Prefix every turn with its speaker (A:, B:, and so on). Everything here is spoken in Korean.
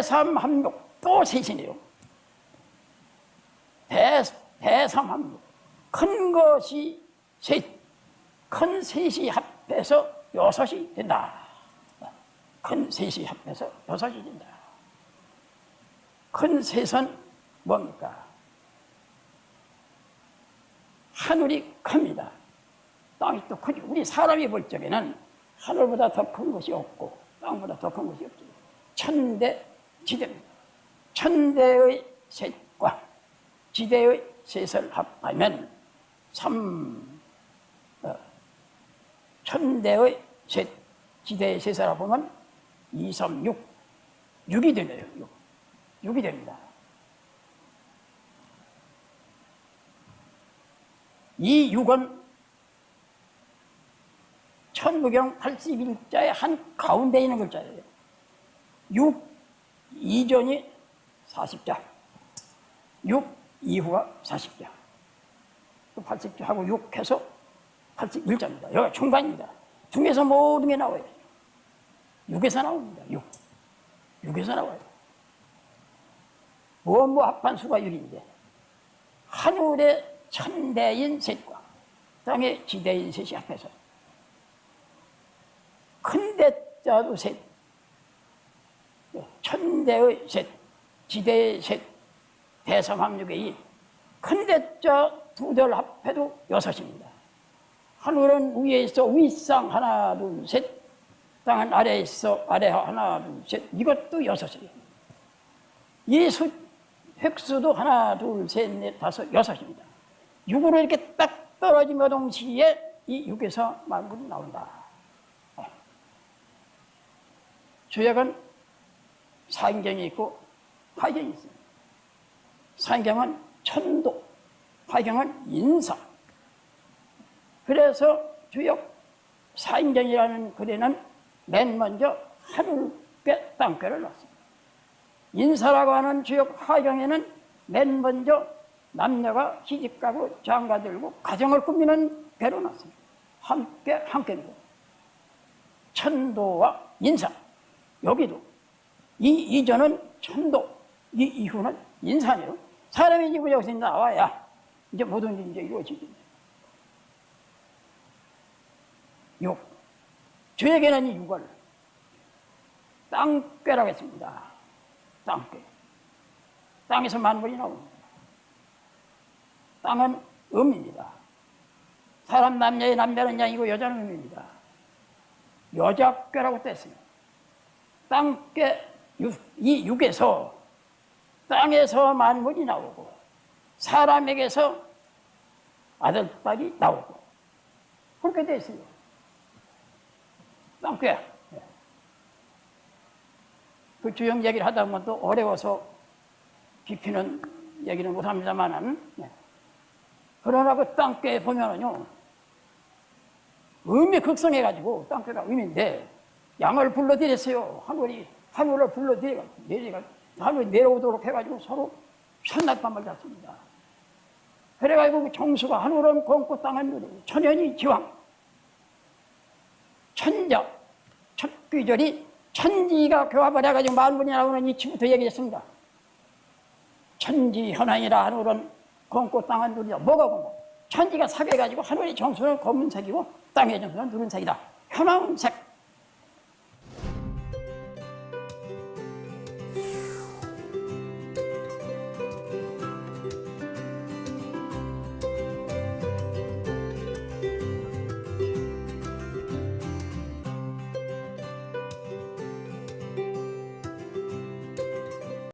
A: 대삼합육 또 셋이네요. 대, 대삼합육 큰 것이 셋, 큰 셋이 합해서 여섯이 된다. 큰 셋이 합해서 여섯이 된다. 큰 셋은 뭡니까? 하늘이 큽니다. 땅이 또 크죠. 우리 사람이 볼 적에는 하늘보다 더 큰 것이 없고 땅보다 더 큰 것이 없죠. 천대 지대입니다. 천대의 셋과 지대의 셋을 합하면 삼 어, 천대의 셋, 지대의 셋을 합하면 2, 3, 6, 6이 되네요. 6. 6이 됩니다. 이 6은 천부경 81자의 한 가운데 있는 글자예요. 6 이전이 40자, 6 이후가 40자. 80자하고 6 해서 81자입니다. 여기가 중간입니다. 중에서 모든 게 나와요. 6에서 나옵니다. 6. 6에서 나와요. 뭐뭐 합한 수가 6인데 하늘의 천대인 셋과 땅의 지대인 셋이 합해서 큰 대자도 셋, 천대의 셋, 지대의 셋, 대삼합육의 일, 큰 대자 두 대를 합해도 여섯입니다. 하늘은 위에 있어 윗상 하나 둘 셋, 땅은 아래에 있어 아래 하나 둘 셋, 이것도 여섯이에요. 이 수, 획수도 하나 둘 셋 넷 다섯 여섯입니다. 6으로 이렇게 딱 떨어짐과 동시에 이 6에서 만물이 나온다. 주역은 사인경이 있고 화경이 있습니다. 사인경은 천도, 화경은 인사. 그래서 주역 사인경이라는 글에는 맨 먼저 하늘께 땅께를 넣습니다. 인사라고 하는 주역 화경에는 맨 먼저 남녀가 시집가고 장가들고 가정을 꾸미는 배로 놨습니다. 함께 함께입니다. 천도와 인사 여기도 이 이전은 천도 이 이후는 인사네요. 사람이 지금 여기서 나와야 이제 모든 일이 이제 이루어지죠. 육 저에게는 이 육을 땅꾀라고 했습니다. 땅꾀 땅에서 만물이 나옵니다. 땅은 음입니다. 사람 남녀의 남자는 양이고 여자는 음입니다. 여자꾀라고 뗐어요. 땅꾀 이 육에서 땅에서 만물이 나오고 사람에게서 아들, 딸이 나오고 그렇게 됐어요. 땅꾀. 그 주영 얘기를 하다 보면 또 어려워서 깊이는 얘기는 못합니다만은 네. 그러나 그 땅께 보면은요, 의미 극성해가지고 땅께가 의미인데, 양을 불러들였어요. 하늘이, 하늘을 불러들여, 내리가, 하늘이 내려오도록 해가지고 서로 산낙밤을 잤습니다. 그래가지고 그 정수가 하늘은 공고 땅은 누리고, 천연이 지왕, 천자, 첫 귀절이 천지가 교합을 해가지고 만물이 나오는 이 치부터 얘기했습니다. 천지 현황이라 하늘은 검고 땅은 누리다. 뭐가 검고? 천지가 사겨가지고 하늘의 정수는 검은색이고 땅의 정수는 누른색이다. 현황색.